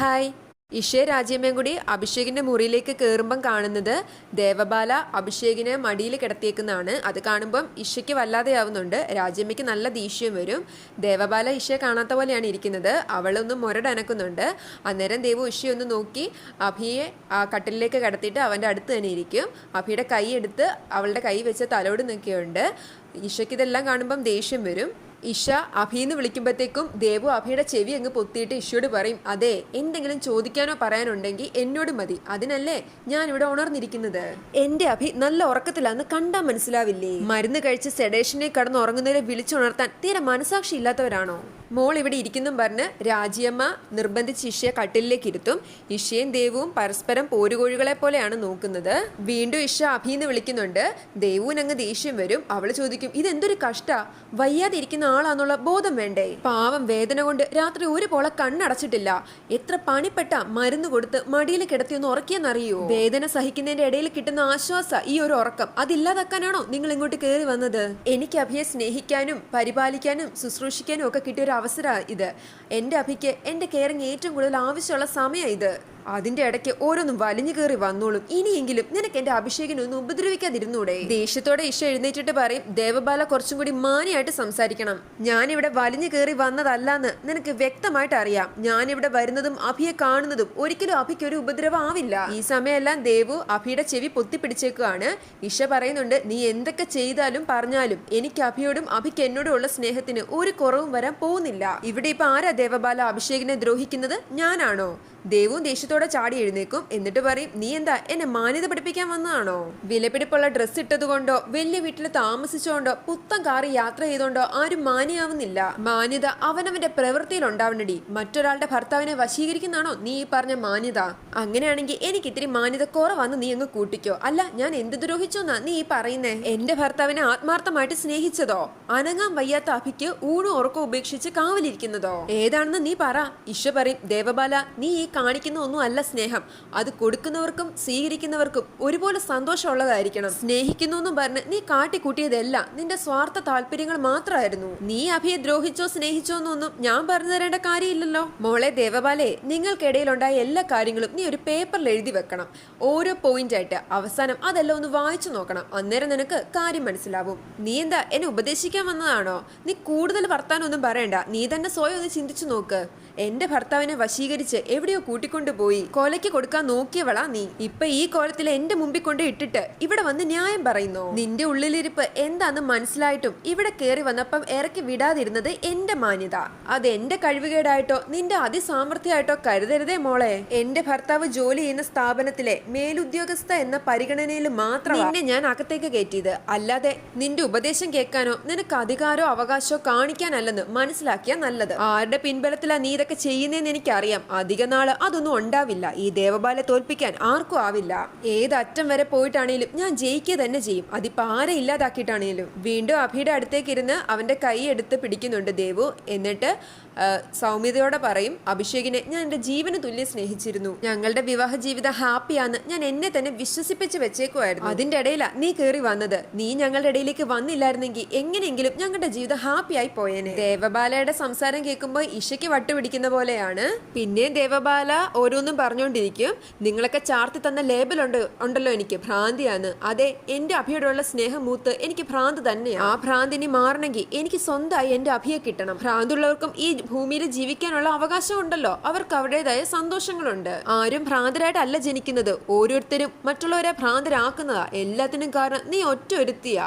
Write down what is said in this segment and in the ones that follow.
Hi. ഇഷേ കൂടി അഭിഷേകിന്റെ മുറിയിലേക്ക് കയറുമ്പം കാണുന്നത് ദേവബാല അഭിഷേകിനെ മടിയിൽ കിടത്തിയേക്കുന്നതാണ്. അത് കാണുമ്പം ഇഷയ്ക്ക് വല്ലാതെയാവുന്നുണ്ട്. രാജ്യമ്മയ്ക്ക് നല്ല ദേഷ്യം വരും. ദേവബാല ഇഷയെ കാണാത്ത പോലെയാണ് ഇരിക്കുന്നത്. അവളൊന്ന് മുരടനക്കുന്നുണ്ട്. അന്നേരം ദേവു ഒന്ന് നോക്കി. അഭിയെ ആ കട്ടിലേക്ക് കിടത്തിയിട്ട് അവന്റെ അടുത്ത് തന്നെ ഇരിക്കും. അഭിയുടെ കൈ എടുത്ത് അവളുടെ കൈ വെച്ച് തലോട് നിൽക്കുകയുണ്ട് ഇഷയ്ക്ക് ഇതെല്ലാം കാണുമ്പം ദേഷ്യം വരും. ഇഷ അഭിന്ന് വിളിക്കുമ്പോഴത്തേക്കും ദേവു അഭിയുടെ ചെവി അങ്ങ് പൊത്തിയിട്ട് ഇഷയോട് പറയും അതെ എന്തെങ്കിലും ചോദിക്കാനോ പറയാനുണ്ടെങ്കിൽ എന്നോട് മതി. അതിനല്ലേ ഞാൻ ഇവിടെ ഉണർന്നിരിക്കുന്നത്? എന്റെ അഭി നല്ല ഉറക്കത്തിലാന്ന് കണ്ടാ മനസ്സിലാവില്ലേ? മരുന്ന് കഴിച്ച് സെഡേഷനെ കടന്ന് ഉറങ്ങുന്നവരെ വിളിച്ചുണർത്താൻ തീരെ മനസാക്ഷി ഇല്ലാത്തവരാണോ മോൾ ഇവിടെ ഇരിക്കുന്നും പറഞ്ഞ് രാജിയമ്മ നിർബന്ധിച്ച് ഇഷയെ കട്ടിലേക്ക് ഇരുത്തും. ഇഷയും ദേവുവും പരസ്പരം പോരുകോഴികളെ പോലെയാണ് നോക്കുന്നത്. വീണ്ടും ഇഷ അഭിന്ന് വിളിക്കുന്നുണ്ട്. ദേവുവിന് അങ്ങ് ദേഷ്യം വരും. അവൾ ചോദിക്കും ഇതെന്തൊരു കഷ്ട? വയ്യാതെ ഇരിക്കുന്ന ആളാന്നുള്ള ബോധം വേണ്ടേ? പാവം വേദന കൊണ്ട് രാത്രി ഒരു പോളെ കണ്ണടച്ചിട്ടില്ല. എത്ര പണിപ്പെട്ട മരുന്ന് കൊടുത്ത് മടിയിൽ കിടത്തി ഒന്ന് ഉറക്കിയെന്നറിയോ? വേദന സഹിക്കുന്നതിന്റെ ഇടയിൽ കിട്ടുന്ന ആശ്വാസ ഈ ഒരു ഉറക്കം അതില്ലാതാക്കാനാണോ നിങ്ങൾ ഇങ്ങോട്ട് കയറി വന്നത്? എനിക്ക് അഭിയെ സ്നേഹിക്കാനും പരിപാലിക്കാനും ശുശ്രൂഷിക്കാനും ഒക്കെ കിട്ടിയ ഒരു അവസര ഇത്. എന്റെ അഭിക്ക് എന്റെ കെയറിങ് ഏറ്റവും കൂടുതൽ ആവശ്യമുള്ള സമയം ഇത്. അതിന്റെ ഇടയ്ക്ക് ഓരോന്നും വലിഞ്ഞു കയറി വന്നോളും. ഇനിയെങ്കിലും നിനക്ക് എന്റെ അഭിഷേകിനെ ഒന്ന് ഉപദ്രവിക്കാതിരുന്നൂടെ? ദേഷ്യത്തോടെ ഇഷ എഴുന്നേറ്റിട്ട് പറയും ദേവബാല കുറച്ചും കൂടി മാനിയായിട്ട് സംസാരിക്കണം. ഞാനിവിടെ വലിഞ്ഞു കയറി വന്നതല്ലാന്ന് നിനക്ക് വ്യക്തമായിട്ട് അറിയാം. ഞാനിവിടെ വരുന്നതും അഭിയെ കാണുന്നതും ഒരിക്കലും അഭിക്ക് ഒരു ഉപദ്രവം ആവില്ല ഈ സമയമെല്ലാം ദേവു അഭിയുടെ ചെവി പൊത്തിപ്പിടിച്ചേക്കുവാണ്. ഇഷ പറയുന്നുണ്ട് നീ എന്തൊക്കെ ചെയ്താലും പറഞ്ഞാലും എനിക്ക് അഭിയോടും അഭിക്ക് എന്നോടുള്ള സ്നേഹത്തിന് ഒരു കുറവും വരാൻ പോകുന്നില്ല. ഇവിടെ ഇപ്പൊ ആരാ ദേവബാല അഭിഷേകിനെ ദ്രോഹിക്കുന്നത്? ഞാനാണോ? ദേവും ദേഷ്യത്തോടെ ചാടി എഴുന്നേക്കും എന്നിട്ട് പറയും നീ എന്താ എന്നെ മാന്യത പഠിപ്പിക്കാൻ വന്നതാണോ? വിലപിടിപ്പുള്ള ഡ്രസ്സ് ഇട്ടതുകൊണ്ടോ വലിയ വീട്ടിൽ താമസിച്ചുകൊണ്ടോ പുത്തൻ കാറി യാത്ര ചെയ്തോണ്ടോ ആരും മാന്യാവുന്നില്ല. മാന്യത അവനവന്റെ പ്രവൃത്തിയിൽ ഉണ്ടാവണടി. മറ്റൊരാളുടെ ഭർത്താവിനെ വശീകരിക്കുന്നതാണോ നീ ഈ പറഞ്ഞ മാന്യത? അങ്ങനെയാണെങ്കിൽ എനിക്ക് ഇത്തിരി മാന്യത കുറവാന്ന് നീ അങ്ങ് കൂട്ടിക്കോ. അല്ല ഞാൻ എന്ത് ദ്രോഹിച്ചോന്നാ നീ ഈ പറയുന്നേ? എന്റെ ഭർത്താവിനെ ആത്മാർത്ഥമായിട്ട് സ്നേഹിച്ചതോ? അനങ്ങാൻ വയ്യാത്ത അഭിക്ക് ഊണും ഉറക്കം ഉപേക്ഷിച്ച് കാവലിരിക്കുന്നതോ? ഏതാണെന്ന് നീ പറ. ഇഷ പറയും ദേവബാല നീ ഈ കാണിക്കുന്ന ഒന്നും അല്ല സ്നേഹം. അത് കൊടുക്കുന്നവർക്കും സ്വീകരിക്കുന്നവർക്കും ഒരുപോലെ സന്തോഷമുള്ളതായിരിക്കണം. സ്നേഹിക്കുന്നു എന്നും പറഞ്ഞ് നീ കാട്ടിക്കൂട്ടിയതല്ല നിന്റെ സ്വാർത്ഥ താല്പര്യങ്ങൾ മാത്രമായിരുന്നു. നീ അഭിയെ ദ്രോഹിച്ചോ സ്നേഹിച്ചോ എന്നൊന്നും ഞാൻ പറഞ്ഞു തരേണ്ട കാര്യമില്ലല്ലോ. മോളെ ദേവപാലെ നിങ്ങൾക്കിടയിലുണ്ടായ എല്ലാ കാര്യങ്ങളും നീ ഒരു പേപ്പറിൽ എഴുതി വെക്കണം. ഓരോ പോയിന്റ് ആയിട്ട്. അവസാനം അതെല്ലാം ഒന്ന് വായിച്ചു നോക്കണം. അന്നേരം നിനക്ക് കാര്യം മനസ്സിലാവും. നീ എന്താ എന്നെ ഉപദേശിക്കാൻ വന്നതാണോ? നീ കൂടുതൽ വർത്താനൊന്നും പറയണ്ട. നീ തന്നെ സ്വയം ഒന്ന് ചിന്തിച്ചു നോക്ക്. എന്റെ ഭർത്താവിനെ വശീകരിച്ച് എവിടെയോ കൂട്ടിക്കൊണ്ടുപോയി. കൊലയ്ക്ക് കൊടുക്കാൻ നോക്കിയവളാ നീ. ഇപ്പൊ ഈ കോലത്തിൽ എന്റെ മുമ്പിൽ കൊണ്ട് ഇട്ടിട്ട് ഇവിടെ വന്ന് ന്യായം പറയുന്നു? നിന്റെ ഉള്ളിലിരിപ്പ് എന്താന്ന് മനസ്സിലായിട്ടും ഇവിടെ കയറി വന്നപ്പം ഇറക്കി വിടാതിരുന്നത് എന്റെ മാന്യത. അത് എന്റെ കഴിവുകേടായിട്ടോ നിന്റെ അതിസാമർഥ്യമായിട്ടോ കരുതരുതേ മോളെ. എന്റെ ഭർത്താവ് ജോലി ചെയ്യുന്ന സ്ഥാപനത്തിലെ മേലുദ്യോഗസ്ഥ എന്ന പരിഗണനയിൽ മാത്രം നിന്നെ ഞാൻ അകത്തേക്ക് കയറ്റിയത്. അല്ലാതെ നിന്റെ ഉപദേശം കേൾക്കാനോ നിനക്ക് അധികാരോ അവകാശമോ കാണിക്കാനല്ലെന്ന് മനസ്സിലാക്കിയാ നല്ലത്. ആരുടെ പിൻബലത്തിലാ നീ ഇതൊക്കെ ചെയ്യുന്നതെന്ന് എനിക്കറിയാം. അധിക നാൾ അതൊന്നും ഉണ്ടാവില്ല. ഈ ദേവബാലെ തോൽപ്പിക്കാൻ ആർക്കും ആവില്ല. ഏത് അറ്റം വരെ പോയിട്ടാണേലും ഞാൻ ജയിക്കുക തന്നെ ചെയ്യും. അതിപ്പോ ആരെ ഇല്ലാതാക്കിയിട്ടാണേലും. വീണ്ടും അഭിയുടെ അടുത്തേക്ക് ഇരുന്ന് അവന്റെ കൈ എടുത്ത് പിടിക്കുന്നുണ്ട് ദേവു. എന്നിട്ട് സൗമ്യതയോടെ പറയും അഭിഷേകിനെ ഞാൻ എന്റെ ജീവന് തുല്യം സ്നേഹിച്ചിരുന്നു. ഞങ്ങളുടെ വിവാഹ ജീവിതം ഹാപ്പിയാന്ന് ഞാൻ എന്നെ തന്നെ വിശ്വസിപ്പിച്ച് വെച്ചേക്കുമായിരുന്നു അതിന്റെ ഇടയിലാ നീ കയറി വന്നത്. നീ ഞങ്ങളുടെ ഇടയിലേക്ക് വന്നില്ലായിരുന്നെങ്കിൽ എങ്ങനെയെങ്കിലും ഞങ്ങളുടെ ജീവിതം ഹാപ്പിയായി പോയേനെ. ദേവബാലയുടെ സംസാരം കേൾക്കുമ്പോൾ ഇഷയ്ക്ക് വട്ടുപിടിക്കുന്ന പോലെയാണ്. പിന്നെ ദേവബാല ഓരോന്നും പറഞ്ഞുകൊണ്ടിരിക്കും. നിങ്ങളൊക്കെ ചാർത്തി തന്ന ലേബൽ ഉണ്ട് ഉണ്ടല്ലോ എനിക്ക്. ഭ്രാന്തിയാണ്. അതെ എന്റെ അഭിയോടുള്ള സ്നേഹം മൂത്ത് എനിക്ക് ഭ്രാന്ത് തന്നെയാണ്. ആ ഭ്രാന്തിനി മാറണമെങ്കിൽ എനിക്ക് സ്വന്തമായി എന്റെ അഭിയെ കിട്ടണം. ഭ്രാന്തുള്ളവർക്കും ഈ ഭൂമിയിൽ ജീവിക്കാനുള്ള അവകാശം ഉണ്ടല്ലോ. അവർക്ക് അവരുടേതായ സന്തോഷങ്ങളുണ്ട്. ആരും ഭ്രാന്തരായിട്ടല്ല ജനിക്കുന്നത്. ഓരോരുത്തരും മറ്റുള്ളവരെ ഭ്രാന്തരാക്കുന്നതാ. എല്ലാത്തിനും കാരണം നീ ഒറ്റ ഒരുത്തിയാ.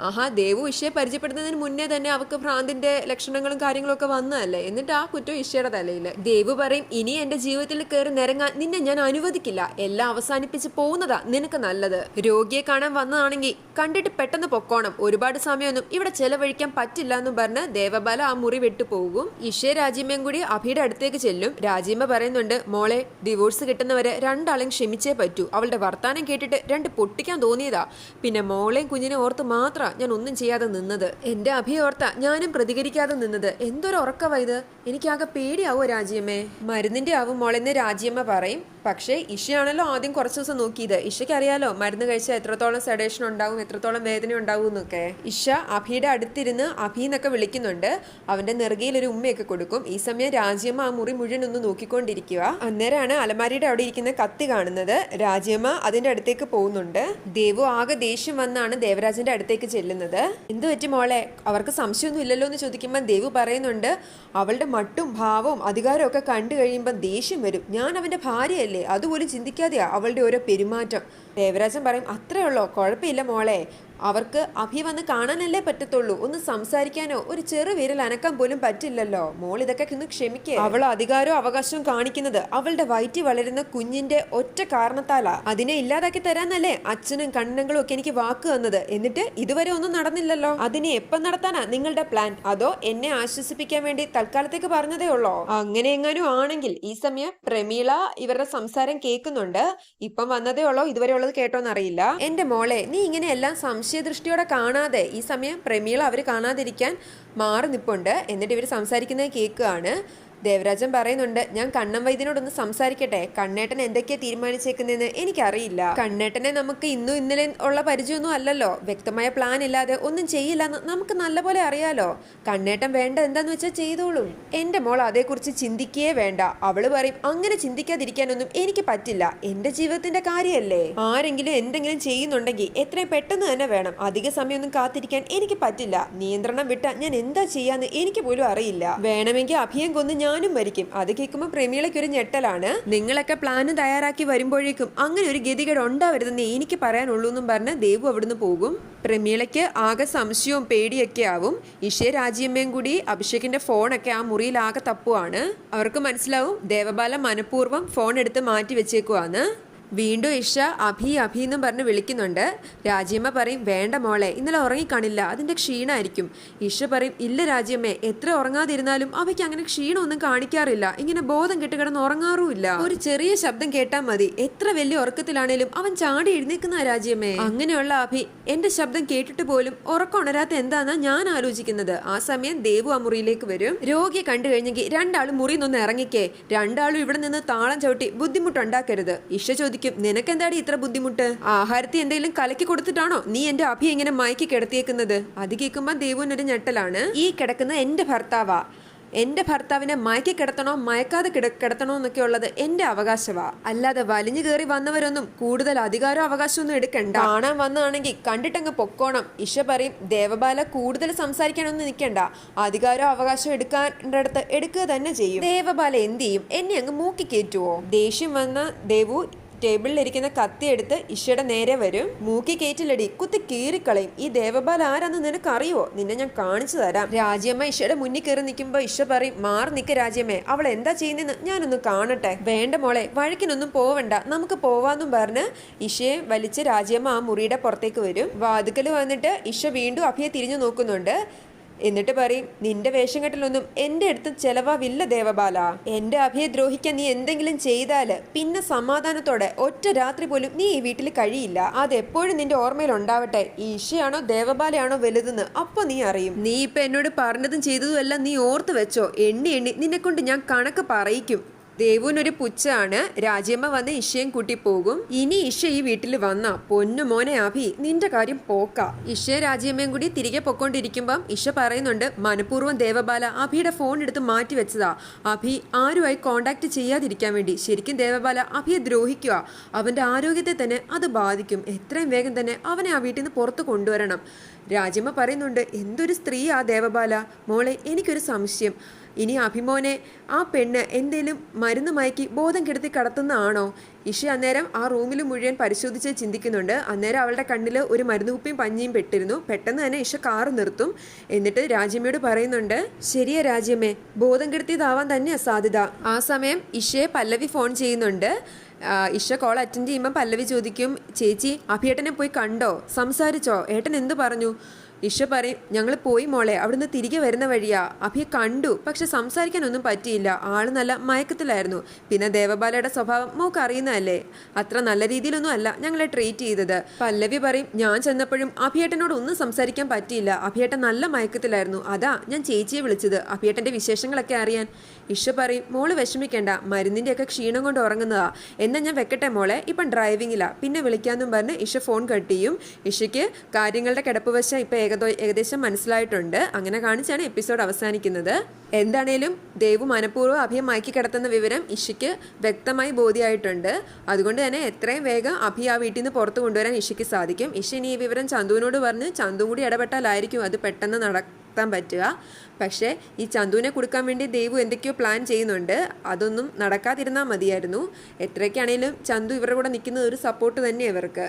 ആഹാ ദേവു ഇഷയെ പരിചയപ്പെടുന്നതിന് മുന്നേ തന്നെ അവക്ക് ഭ്രാന്തിന്റെ ലക്ഷണങ്ങളും കാര്യങ്ങളും ഒക്കെ വന്നതല്ലേ? എന്നിട്ട് ആ കുറ്റം ഇഷയുടെ തലയിൽ ദേവു പറയും ഇനി എന്റെ ജീവിതത്തിൽ കയറി നിരങ്ങാൻ നിന്നെ ഞാൻ അനുവദിക്കില്ല. എല്ലാം അവസാനിപ്പിച്ച് പോകുന്നതാ നിനക്ക് നല്ലത്. രോഗിയെ കാണാൻ വന്നതാണെങ്കിൽ കണ്ടിട്ട് പെട്ടെന്ന് പൊക്കോണം. ഒരുപാട് സമയമൊന്നും ഇവിടെ ചെലവഴിക്കാൻ പറ്റില്ല എന്ന് പറഞ്ഞ് ദേവബാല ആ മുറി വിട്ടു പോകും. ഇഷയെ രാജീമയും കൂടി അഭിയുടെ അടുത്തേക്ക് ചെല്ലും. രാജീമ പറയുന്നുണ്ട് മോളെ ഡിവോഴ്സ് കിട്ടുന്നവരെ രണ്ടാളെയും ക്ഷമിച്ചേ പറ്റൂ. അവളുടെ വർത്താനം കേട്ടിട്ട് രണ്ട് പൊട്ടിക്കാൻ തോന്നിയതാ. പിന്നെ മോളെയും കുഞ്ഞിനെ ഓർത്ത് മാത്രം മാത്ര ഞാൻ ഒന്നും ചെയ്യാതെ നിന്നത്? എന്റെ അഭിയോർത്ത ഞാനും പ്രതികരിക്കാതെ നിന്നത്. എന്തൊരു ഉറക്കവാ ഇത്? എനിക്കാകെ പേടിയാവോ രാജ്യമ്മേ? മരുന്നിന്റെ ആവും മോളെന്ന് രാജ്യമ്മ പറയും. പക്ഷേ ഇഷയാണല്ലോ ആദ്യം കുറച്ച് ദിവസം നോക്കിയത്. ഇഷയ്ക്കറിയാലോ മരുന്ന് കഴിച്ചാൽ എത്രത്തോളം സെഡേഷൻ ഉണ്ടാവും എത്രത്തോളം വേദന ഉണ്ടാവും എന്നൊക്കെ. ഇഷ അഭിയുടെ അടുത്തിരുന്ന് അഭി എന്നൊക്കെ വിളിക്കുന്നുണ്ട്. അവന്റെ നെറുകയിൽ ഒരു ഉമ്മയൊക്കെ കൊടുക്കും. ഈ സമയം രാജ്യമ്മ ആ മുറി മുഴുവൻ ഒന്ന് നോക്കിക്കൊണ്ടിരിക്കുക അന്നേരമാണ് അലമാരിയുടെ അവിടെ ഇരിക്കുന്ന കത്തി കാണുന്നത്. രാജ്യമ്മ അതിന്റെ അടുത്തേക്ക് പോകുന്നുണ്ട്. ദേവു ആകെ ദേഷ്യം വന്നാണ് ദേവരാജന്റെ അടുത്തേക്ക് ചെല്ലുന്നത്. എന്ത് പറ്റി മോളെ? അവർക്ക് സംശയമൊന്നും ഇല്ലല്ലോ എന്ന് ചോദിക്കുമ്പോൾ ദേവു പറയുന്നുണ്ട് അവളുടെ മട്ടും ഭാവവും അധികാരവും ഒക്കെ കണ്ടു കഴിയുമ്പോൾ ദേഷ്യം വരും. ഞാൻ അവന്റെ ഭാര്യയല്ലേ? അതുപോലും ചിന്തിക്കാതെയാ അവളുടെ ഓരോ പെരുമാറ്റം. ദേവരാജൻ പറയും അത്രയുള്ളോ കുഴപ്പമില്ല മോളെ. അവർക്ക് അഭി വന്ന് കാണാനല്ലേ പറ്റത്തുള്ളൂ. ഒന്ന് സംസാരിക്കാനോ ഒരു ചെറു വിരൽ അനക്കാൻ പോലും പറ്റില്ലല്ലോ. മോൾ ഇതൊക്കെ ഒന്ന് ക്ഷമിക്കേ. അവൾ അധികാരവും അവകാശവും കാണിക്കുന്നത് അവളുടെ വയറ്റി വളരുന്ന കുഞ്ഞിന്റെ ഒറ്റ കാരണത്താലാ. അതിനെ ഇല്ലാതാക്കി തരാന്നല്ലേ അച്ഛനും കണ്ണങ്ങളും ഒക്കെ എനിക്ക് വാക്ക് തന്നത്. എന്നിട്ട് ഇതുവരെ ഒന്നും നടന്നില്ലല്ലോ. അതിനെ എപ്പം നടത്താനാ നിങ്ങളുടെ പ്ലാൻ? അതോ എന്നെ ആശ്വസിപ്പിക്കാൻ വേണ്ടി തൽക്കാലത്തേക്ക് പറഞ്ഞതേ ഉള്ളോ? അങ്ങനെ എങ്ങാനും ആണെങ്കിൽ ഈ സമയം പ്രമീള ഇവരുടെ സംസാരം കേൾക്കുന്നുണ്ട്. ഇപ്പം വന്നതേ ഉള്ളോ? ഇതുവരെ ഉള്ളത് കേട്ടോന്നറിയില്ല. എന്റെ മോളെ നീ ഇങ്ങനെ എല്ലാം സംശയദൃഷ്ടിയോടെ കാണാതെ ഈ സമയം പ്രമീള അവർ കാണാതിരിക്കാൻ മാറി നിൽപ്പുണ്ട് എന്നിട്ട് ഇവർ സംസാരിക്കുന്നത് കേൾക്കുകയാണ്. ദേവരാജൻ പറയുന്നുണ്ട് ഞാൻ കണ്ണൻ വൈദ്യനോടൊന്ന് സംസാരിക്കട്ടെ? കണ്ണേട്ടൻ എന്തൊക്കെയാ തീരുമാനിച്ചേക്കുന്നതെന്ന് എനിക്കറിയില്ല. കണ്ണേട്ടനെ നമുക്ക് ഇന്നും ഇന്നലെ ഉള്ള പരിചയമൊന്നും അല്ലല്ലോ. വ്യക്തമായ പ്ലാൻ ഇല്ലാതെ ഒന്നും ചെയ്യില്ല എന്ന് നമുക്ക് നല്ലപോലെ അറിയാലോ. കണ്ണേട്ടൻ വേണ്ട എന്താന്ന് വെച്ചാൽ ചെയ്തോളും. എന്റെ മോൾ അതേക്കുറിച്ച് ചിന്തിക്കേ വേണ്ട. അവൾ പറയും അങ്ങനെ ചിന്തിക്കാതിരിക്കാനൊന്നും എനിക്ക് പറ്റില്ല. എന്റെ ജീവിതത്തിന്റെ കാര്യമല്ലേ? ആരെങ്കിലും എന്തെങ്കിലും ചെയ്യുന്നുണ്ടെങ്കിൽ എത്രയും പെട്ടെന്ന് തന്നെ വേണം. അധിക സമയമൊന്നും കാത്തിരിക്കാൻ എനിക്ക് പറ്റില്ല. നിയന്ത്രണം വിട്ട ഞാൻ എന്താ ചെയ്യാന്ന് എനിക്ക് പോലും അറിയില്ല. വേണമെങ്കിൽ അഭിയം കൊന്ന് ഞാനും മരിക്കും. അത് കേൾക്കുമ്പോൾ പ്രമീളയ്ക്ക് ഒരു ഞെട്ടലാണ്. നിങ്ങളൊക്കെ പ്ലാന് തയ്യാറാക്കി വരുമ്പോഴേക്കും അങ്ങനെ ഒരു ഗതികേട് ഉണ്ടാവരുതെന്ന് എനിക്ക് പറയാനുള്ളൂ എന്നും പറഞ്ഞ് ദേവു അവിടുന്ന് പോകും. പ്രമീളയ്ക്ക് ആകെ സംശയവും പേടിയൊക്കെ ആവും. ഇഷയ രാജ്യമ്മയും കൂടി അഭിഷേകിന്റെ ഫോണൊക്കെ ആ മുറിയിൽ ആകെ തപ്പുവാണ്. അവർക്ക് മനസ്സിലാവും ദേവബാല മനഃപൂർവം ഫോൺ എടുത്ത് മാറ്റി വെച്ചേക്കുവാന്ന്. വീണ്ടും ഇഷ അഭി അഭി എന്നും പറഞ്ഞ് വിളിക്കുന്നുണ്ട്. രാജിയമ്മ പറയും വേണ്ട മോളെ ഇന്നലെ ഉറങ്ങിക്കാണില്ല അതിന്റെ ക്ഷീണമായിരിക്കും ഇഷ പറയും ഇല്ല രാജിയമ്മ എത്ര ഉറങ്ങാതിരുന്നാലും അവയ്ക്ക് അങ്ങനെ ക്ഷീണമൊന്നും കാണിക്കാറില്ല. ഇങ്ങനെ ബോധം കെട്ട് കിടന്ന് ഉറങ്ങാറുമില്ല. ഒരു ചെറിയ ശബ്ദം കേട്ടാൽ മതി. എത്ര വലിയ ഉറക്കത്തിലാണേലും അവൻ ചാടി എഴുന്നേക്കുന്ന രാജ്യമ്മേ. അങ്ങനെയുള്ള അഭി എന്റെ ശബ്ദം കേട്ടിട്ട് പോലും ഉറക്കം ഉണരാത്ത എന്താന്നാ ഞാൻ ആലോചിക്കുന്നത്. ആ സമയം ദേവു ആ മുറിയിലേക്ക് വരും. രോഗിയെ കണ്ടു കഴിഞ്ഞെങ്കിൽ രണ്ടാളും മുറിയിൽ നിന്ന് ഇറങ്ങിക്കേ. രണ്ടാളും ഇവിടെ നിന്ന് താളം ചവിട്ടി ബുദ്ധിമുട്ടുണ്ടാക്കരുത്. ഇഷ ചോദിക്കും നിനക്കെന്താടി ഇത്ര ബുദ്ധിമുട്ട്? ആഹാരത്തിൽ എന്തെങ്കിലും കലക്കി കൊടുത്തിട്ടാണോ? നീ എന്റെ അഭി എങ്ങനെ മയക്കി കിടത്തിയേക്കുന്നത്? അത് കേൾക്കുമ്പോൾ ദേവുവിനൊരു ഞെട്ടലാണ്. ഈ കിടക്കുന്ന എന്റെ ഭർത്താവാ. എന്റെ ഭർത്താവിനെ മയക്കി കിടത്തണോ മയക്കാതെ കിട കിടത്തണോ എന്നൊക്കെ ഉള്ളത് എന്റെ അവകാശമാ അല്ലാതെ വലിഞ്ഞു കയറി വന്നവരൊന്നും കൂടുതൽ അധികാരോ അവകാശമൊന്നും എടുക്കണ്ട. കാണാൻ വന്നതാണെങ്കിൽ കണ്ടിട്ടങ്ങ് പൊക്കോണം. ഇഷ പറയും ദേവബാല കൂടുതൽ സംസാരിക്കാനൊന്നും നിൽക്കണ്ട. അധികാരം അവകാശം എടുക്കാണ്ടടുത്ത് എടുക്കുക തന്നെ ചെയ്യും. ദേവബാല എന്ത് ചെയ്യും? എന്നെ അങ്ങ് മൂക്കി കയറ്റുവോ ദേഷ്യം വന്ന ദേവു ടേബിളിലിരിക്കുന്ന കത്തി എടുത്ത് ഇഷയുടെ നേരെ വരും. മൂക്കി കയറ്റിലടി കുത്തി കീറിക്കളയും. ഈ ദേവപാൽ ആരാന്ന് നിനക്ക് നിന്നെ ഞാൻ കാണിച്ചു തരാം. രാജ്യമ്മ ഇഷയുടെ മുന്നിൽ കയറി നിൽക്കുമ്പോ ഇഷ പറയും മാറി നിക്ക് രാജ്യമ്മേ. അവൾ എന്താ ചെയ്യുന്നതെന്ന് ഞാനൊന്ന് കാണട്ടെ. വേണ്ട മോളെ വഴക്കിനൊന്നും പോവണ്ട. നമുക്ക് പോവാന്നും പറഞ്ഞ് ഇഷയെ വലിച്ച് രാജ്യമ്മ ആ മുറിയുടെ പുറത്തേക്ക് വരും. വാതുക്കൽ വന്നിട്ട് ഇഷ വീണ്ടും അഭിയെ തിരിഞ്ഞു നോക്കുന്നുണ്ട്. എന്നിട്ട് പറയും നിന്റെ വേഷം കെട്ടലൊന്നും എന്റെ അടുത്ത് ചെലവാവില്ല ദേവബാല. എന്റെ അഭിയെ ദ്രോഹിക്കാൻ നീ എന്തെങ്കിലും ചെയ്താൽ പിന്നെ സമാധാനത്തോടെ ഒറ്റ രാത്രി പോലും നീ ഈ വീട്ടിൽ കഴിയില്ല. അതെപ്പോഴും നിന്റെ ഓർമ്മയിൽ ഉണ്ടാവട്ടെ. ഈശയാണോ ദേവബാലയാണോ വലുതെന്ന് അപ്പൊ നീ അറിയും. നീ ഇപ്പൊ എന്നോട് പറഞ്ഞതും ചെയ്തതും എല്ലാം നീ ഓർത്തു വെച്ചോ. എണ്ണി എണ്ണി നിന്നെ കൊണ്ട് ഞാൻ കണക്ക് പറയിക്കും. ദേവുവിനൊരു പുച്ഛാണ്. രാജ്യമ്മ വന്ന് ഇഷയും കൂട്ടി പോകും. ഇനി ഇഷ ഈ വീട്ടിൽ വന്ന. പൊന്നു മോനെ അഭി നിന്റെ കാര്യം പോക്ക. ഇഷ രാജ്യമ്മയും കൂടി തിരികെ പൊക്കോണ്ടിരിക്കുമ്പം ഇഷ പറയുന്നുണ്ട് മനഃപൂർവം ദേവബാല അഭിയുടെ ഫോൺ എടുത്ത് മാറ്റി വെച്ചതാ. അഭി ആരുമായി കോണ്ടാക്ട് ചെയ്യാതിരിക്കാൻ വേണ്ടി ശരിക്കും ദേവബാല അഭിയെ ദ്രോഹിക്കുക അവന്റെ ആരോഗ്യത്തെ തന്നെ അത് ബാധിക്കും. എത്രയും വേഗം തന്നെ അവനെ ആ വീട്ടിൽ നിന്ന് പുറത്ത് കൊണ്ടുവരണം. രാജ്യമ്മ പറയുന്നുണ്ട് എന്തൊരു സ്ത്രീ ആ ദേവബാല. മോളെ എനിക്കൊരു സംശയം. ഇനി അഭിമോനെ ആ പെണ്ണ് എന്തേലും മരുന്ന് മയക്കി ബോധം കെടുത്തി കടത്തുന്നതാണോ? ഇഷ അന്നേരം ആ റൂമിൽ മുഴുവൻ പരിശോധിച്ച് ചിന്തിക്കുന്നുണ്ട്. അന്നേരം അവളുടെ കണ്ണിൽ ഒരു മരുന്ന് കുപ്പിയും പഞ്ഞിയും പെട്ടിരുന്നു. പെട്ടെന്ന് തന്നെ ഇഷ കാറ് നിർത്തും. എന്നിട്ട് രാജ്യമ്മയോട് പറയുന്നുണ്ട് ശരിയാ രാജ്യമ്മേ ബോധം കെടുത്തിയതാവാൻ തന്നെയാ സാധ്യത. ആ സമയം ഇഷയെ പല്ലവി ഫോൺ ചെയ്യുന്നുണ്ട്. ഇഷ കോൾ അറ്റൻഡ് ചെയ്യുമ്പോൾ പല്ലവി ചോദിക്കും ചേച്ചി അഭിയേട്ടനെ പോയി കണ്ടോ? സംസാരിച്ചോ? ഏട്ടൻ എന്ത് പറഞ്ഞു? ഇഷ പറയും ഞങ്ങൾ പോയി മോളെ അവിടുന്ന് തിരികെ വരുന്ന വഴിയാ. അഭിയെ കണ്ടു പക്ഷെ സംസാരിക്കാനൊന്നും പറ്റിയില്ല. ആൾ നല്ല മയക്കത്തിലായിരുന്നു. പിന്നെ ദേവബാലയുടെ സ്വഭാവം മോക്ക് അറിയുന്നതല്ലേ? അത്ര നല്ല രീതിയിലൊന്നും അല്ല ഞങ്ങളെ ട്രീറ്റ് ചെയ്തത്. പല്ലവി പറയും ഞാൻ ചെന്നപ്പോഴും അഭിയേട്ടനോട് ഒന്നും സംസാരിക്കാൻ പറ്റിയില്ല. അഭിയേട്ടൻ നല്ല മയക്കത്തിലായിരുന്നു. അതാ ഞാൻ ചേച്ചിയെ വിളിച്ചത്. അഭിയേട്ടന്റെ വിശേഷങ്ങളൊക്കെ അറിയാൻ. ഇഷ പറയും മോൾ വിഷമിക്കേണ്ട. മരുന്നിന്റെയൊക്കെ ക്ഷീണം കൊണ്ട് ഉറങ്ങുന്നതാ. എന്നാൽ ഞാൻ വെക്കട്ടെ മോളെ? ഇപ്പം ഡ്രൈവിംഗിലാ പിന്നെ വിളിക്കാമെന്നും പറഞ്ഞ് ഇഷ ഫോൺ കട്ട് ചെയ്യും. ഇഷയ്ക്ക് കാര്യങ്ങളുടെ കിടപ്പ് വശം ഇപ്പം ഏകദോ ഏകദേശം മനസ്സിലായിട്ടുണ്ട്. അങ്ങനെ കാണിച്ചാണ് എപ്പിസോഡ് അവസാനിക്കുന്നത്. എന്താണേലും ദേവു മനഃപൂർവം അഭിയെ മയക്കി കിടത്തുന്ന വിവരം ഇഷിക്ക് വ്യക്തമായി ബോധ്യമായിട്ടുണ്ട് അതുകൊണ്ട് തന്നെ എത്രയും വേഗം അഭി ആ വീട്ടിൽ നിന്ന് പുറത്ത് കൊണ്ടുവരാൻ ഇഷിക്ക് സാധിക്കും. ഇഷി ഇനി ഈ വിവരം ചന്തുവിനോട് പറഞ്ഞ് ചന്തു കൂടി ഇടപെട്ടാലായിരിക്കും അത് പെട്ടെന്ന് നടത്താൻ പറ്റുക. പക്ഷേ ഈ ചന്തുവിനെ കൊടുക്കാൻ വേണ്ടി ദേവു എന്തൊക്കെയോ പ്ലാൻ ചെയ്യുന്നുണ്ട്. അതൊന്നും നടക്കാതിരുന്നാൽ മതിയായിരുന്നു. എത്രയൊക്കെയാണേലും ചന്തു ഇവരുടെ കൂടെ നിൽക്കുന്നത് ഒരു സപ്പോർട്ട് തന്നെ ഇവർക്ക്.